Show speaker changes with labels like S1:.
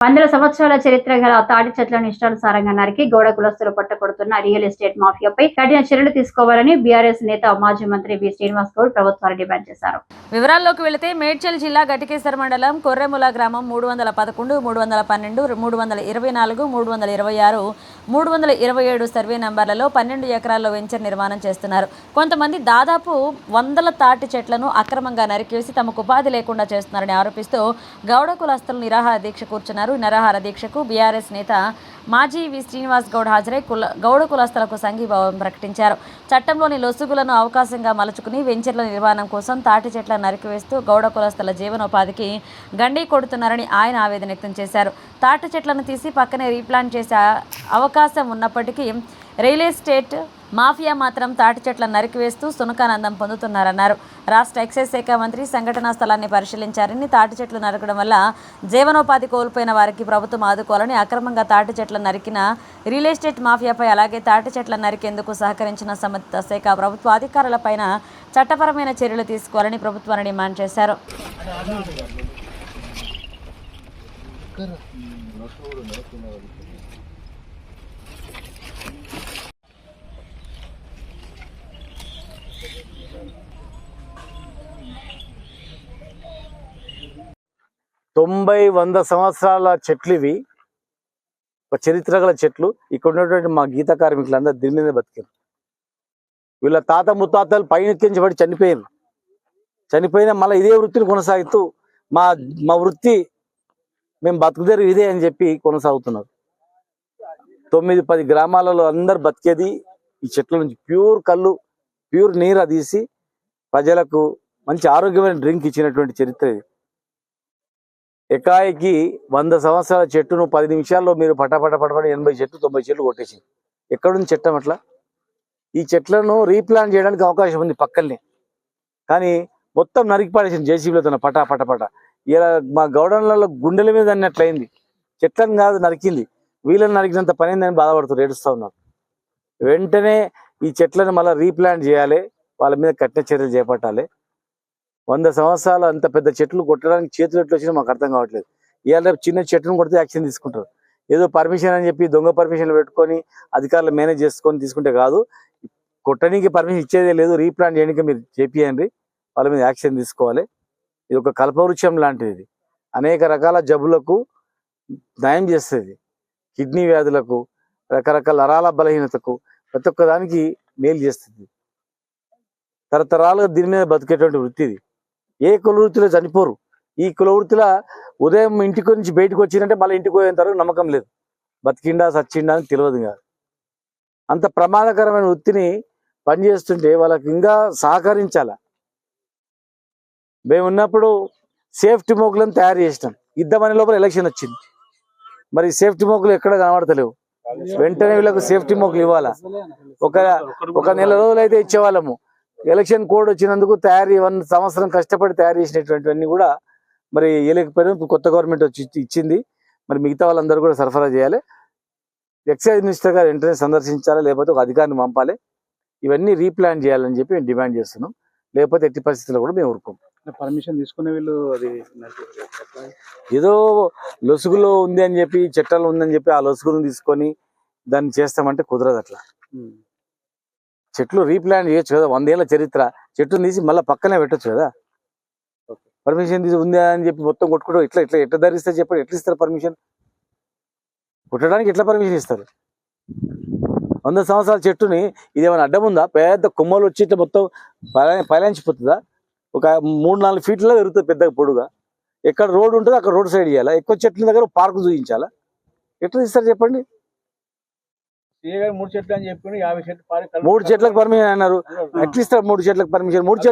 S1: వందల సంవత్సరాల చరిత్ర గల తాటి చెట్లను ఇష్టానుసారంగా నరికి గోడ కులస్తులు పట్టకొడుతున్న రియల్ ఎస్టేట్ మాఫియాపై కఠిన చర్యలు తీసుకోవాలని బీఆర్ఎస్ నేత మాజీ మంత్రి వి శ్రీనివాస్ గౌడ్ ప్రభుత్వాన్ని డిమాండ్ చేశారు.
S2: వివరాల్లోకి వెళితే మేడ్చల్ జిల్లా గటికేశ్వర మండలం కొర్రెముల గ్రామం మూడు వందల పదకొండు మూడు వందల పన్నెండు మూడు వందల ఇరవై నాలుగు మూడు వందల ఇరవై ఆరు మూడు వందల ఇరవై ఏడు సర్వే నంబర్లలో పన్నెండు ఎకరాల్లో వెంచర్ నిర్మాణం చేస్తున్నారు. కొంతమంది దాదాపు వందల తాటి చెట్లను అక్రమంగా నరికేసి తమకు ఉపాధి లేకుండా చేస్తున్నారని ఆరోపిస్తూ గౌడ కులస్తులు నిరాహార దీక్ష కూర్చున్నారు. నిరాహార దీక్షకు బీఆర్ఎస్ నేత మాజీ వి శ్రీనివాస్ గౌడ్ హాజరై కుల గౌడ కులస్తులకు సంఘీభావం ప్రకటించారు. చట్టంలోని లొసుగులను అవకాశంగా మలుచుకుని వెంచర్ల నిర్మాణం కోసం తాటి చెట్ల నరికివేస్తూ గౌడ కులస్తుల జీవనోపాధికి గండి కొడుతున్నారని ఆయన ఆవేదన వ్యక్తం చేశారు. తాటి చెట్లను తీసి పక్కనే రీప్లాంట్ చేసే అవకాశం ఉన్నప్పటికీ రియల్ ఎస్టేట్ మాఫియా మాత్రం తాటి చెట్ల నరికివేస్తూ సునకానందం పొందుతున్నారన్నారు. రాష్ట్ర ఎక్సైజ్ శాఖ మంత్రి సంఘటనా స్థలాన్ని పరిశీలించారని తాటి చెట్లు నరకడం వల్ల జీవనోపాధి కోల్పోయిన వారికి ప్రభుత్వం ఆదుకోవాలని అక్రమంగా తాటి చెట్లను నరికిన రియల్ ఎస్టేట్ మాఫియాపై అలాగే తాటి చెట్లను నరికేందుకు సహకరించిన సంబంధిత శాఖ ప్రభుత్వ అధికారులపైన చట్టపరమైన చర్యలు తీసుకోవాలని ప్రభుత్వాన్ని డిమాండ్ చేశారు.
S3: తొంభై వంద సంవత్సరాల చెట్లు ఇవి. ఒక చరిత్ర గల చెట్లు. ఇక్కడ ఉన్నటువంటి మా గీత కార్మికులందరూ దీని మీద బతికారు. వీళ్ళ తాత ముత్తాతలు పైనెక్కించి పడి చనిపోయారు చనిపోయినా మళ్ళీ ఇదే వృత్తిని కొనసాగుతూ మా మా వృత్తి మేము బతుకుదేరు ఇదే అని చెప్పి కొనసాగుతున్నారు. తొమ్మిది పది గ్రామాలలో అందరు బతికేది ఈ చెట్ల నుంచి. ప్యూర్ కళ్ళు ప్యూర్ నీరు తీసి ప్రజలకు మంచి ఆరోగ్యమైన డ్రింక్ ఇచ్చినటువంటి చరిత్ర ఇది. ఎకాయికి వంద సంవత్సరాల చెట్టును పది నిమిషాల్లో మీరు పటపట పటపట ఎనభై చెట్లు తొంభై చెట్లు కొట్టేసి ఎక్కడుంది చెట్టం అట్లా? ఈ చెట్లను రీప్లాంట్ చేయడానికి అవకాశం ఉంది పక్కనే. కానీ మొత్తం నరికి జేసీబీలో తన పటా పట పట. ఇలా మా గౌడన్లలో గుండెల మీద అన్నట్లయింది. చెట్లను కాదు నరికింది. వీళ్ళని నరికినంత పని అయిందని బాధపడుతారు ఏడుస్తూ ఉన్నారు. వెంటనే ఈ చెట్లను మళ్ళీ రీప్లాంట్ చేయాలి. వాళ్ళ మీద కఠిన చర్యలు చేపట్టాలి. వంద సంవత్సరాలు అంత పెద్ద చెట్లు కొట్టడానికి చేతులు ఎట్లు వచ్చినా మాకు అర్థం కావట్లేదు. ఇవాళ రేపు చిన్న చెట్టును కొడితే యాక్షన్ తీసుకుంటారు. ఏదో పర్మిషన్ అని చెప్పి దొంగ పర్మిషన్లు పెట్టుకొని అధికారులు మేనేజ్ చేసుకొని తీసుకుంటే కాదు. కొట్టడానికి పర్మిషన్ ఇచ్చేదే లేదు. రీప్లాంట్ చేయడానికి మీరు చేపియండి. వాళ్ళ మీద యాక్షన్ తీసుకోవాలి. ఇది ఒక కల్పవృక్షం లాంటిది ఇది. అనేక రకాల జబ్బులకు నయం చేస్తుంది. కిడ్నీ వ్యాధులకు రకరకాల నరాల బలహీనతకు ప్రతి ఒక్క దానికి మేలు చేస్తుంది. తరతరాలుగా దీని మీద బతికేటువంటి వృత్తి ఇది. ఏ కులవృత్తిలో చనిపోరు. ఈ కులవృత్తిలో ఉదయం ఇంటికి నుంచి బయటకు వచ్చిందంటే మళ్ళీ ఇంటికి పోయేంత వరకు నమ్మకం లేదు. బతికిండా సచ్చిండా అని తెలియదు కాదు అంత ప్రమాదకరమైన వృత్తిని పనిచేస్తుంటే వాళ్ళకి ఇంకా సహకరించాల. మేము ఉన్నప్పుడు సేఫ్టీ మోకులను తయారు చేసినాం. ఇద్దామనే లోపల ఎలక్షన్ వచ్చింది. మరి సేఫ్టీ మోకులు ఎక్కడ కనబడతలేవు. వెంటనే వీళ్ళకు సేఫ్టీ మొక్కలు ఇవ్వాలా? ఒక ఒక నెల రోజులు అయితే ఇచ్చేవాళ్ళము. ఎలక్షన్ కోడ్ వచ్చినందుకు తయారు వన్ సంవత్సరం కష్టపడి తయారు చేసినటువంటివన్నీ కూడా మరి ఇవ్వలేకపోయినా కొత్త గవర్నమెంట్ వచ్చి ఇచ్చింది. మరి మిగతా వాళ్ళందరూ కూడా సరఫరా చేయాలి. ఎక్సైజ్ మినిస్టర్ గారు వెంటనే సందర్శించాలి? లేకపోతే ఒక అధికారిని పంపాలి? ఇవన్నీ రీప్లాన్ చేయాలని చెప్పి మేము డిమాండ్ చేస్తున్నాం. లేకపోతే ఎట్టి పరిస్థితుల్లో కూడా మేము ఊరుకోం
S4: పర్మిషన్ తీసుకునే వీళ్ళు అది?
S3: ఏదో లొసుగులో ఉంది అని చెప్పి చట్టాలు ఉందని చెప్పి ఆ లొసుగును తీసుకొని దాన్ని చేస్తామంటే కుదరదు అట్లా. చెట్లు రీప్లాంట్ చేయొచ్చు కదా వందేళ్ళ చరిత్ర. చెట్టును తీసి మళ్ళీ పక్కనే పెట్టొచ్చు కదా. పర్మిషన్ తీసి ఉందా అని చెప్పి మొత్తం కొట్టుకుంటూ ఇట్లా ఇట్లా ఎట్లా ధరిస్తే చెప్పండి ఎట్లా ఇస్తారు పర్మిషన్? కుట్టడానికి ఎట్లా పర్మిషన్ ఇస్తారు? వంద సంవత్సరాల చెట్టుని ఇది ఏమైనా అడ్డం ఉందా? పెద్ద కొమ్మలు వచ్చి ఇట్లా మొత్తం పైలా- పైలాంచిపోతుందా ఒక మూడు నాలుగు ఫీట్లలో పెరుగుతుంది పెద్దగా పొడుగా. ఎక్కడ రోడ్ ఉంటుందో అక్కడ రోడ్ సైడ్ ఇవ్వాలా ఎక్కువ చెట్ల దగ్గర పార్క్ చూపించాలా? ఎట్లా ఇస్తారు చెప్పండి?
S4: మూడు చెట్లు అని చెప్పి యాభై చెట్లు
S3: మూడు చెట్లకు పర్మిషన్ అన్నారు. ఎట్లా ఇస్తారు మూడు చెట్లకు పర్మిషన్. మూడు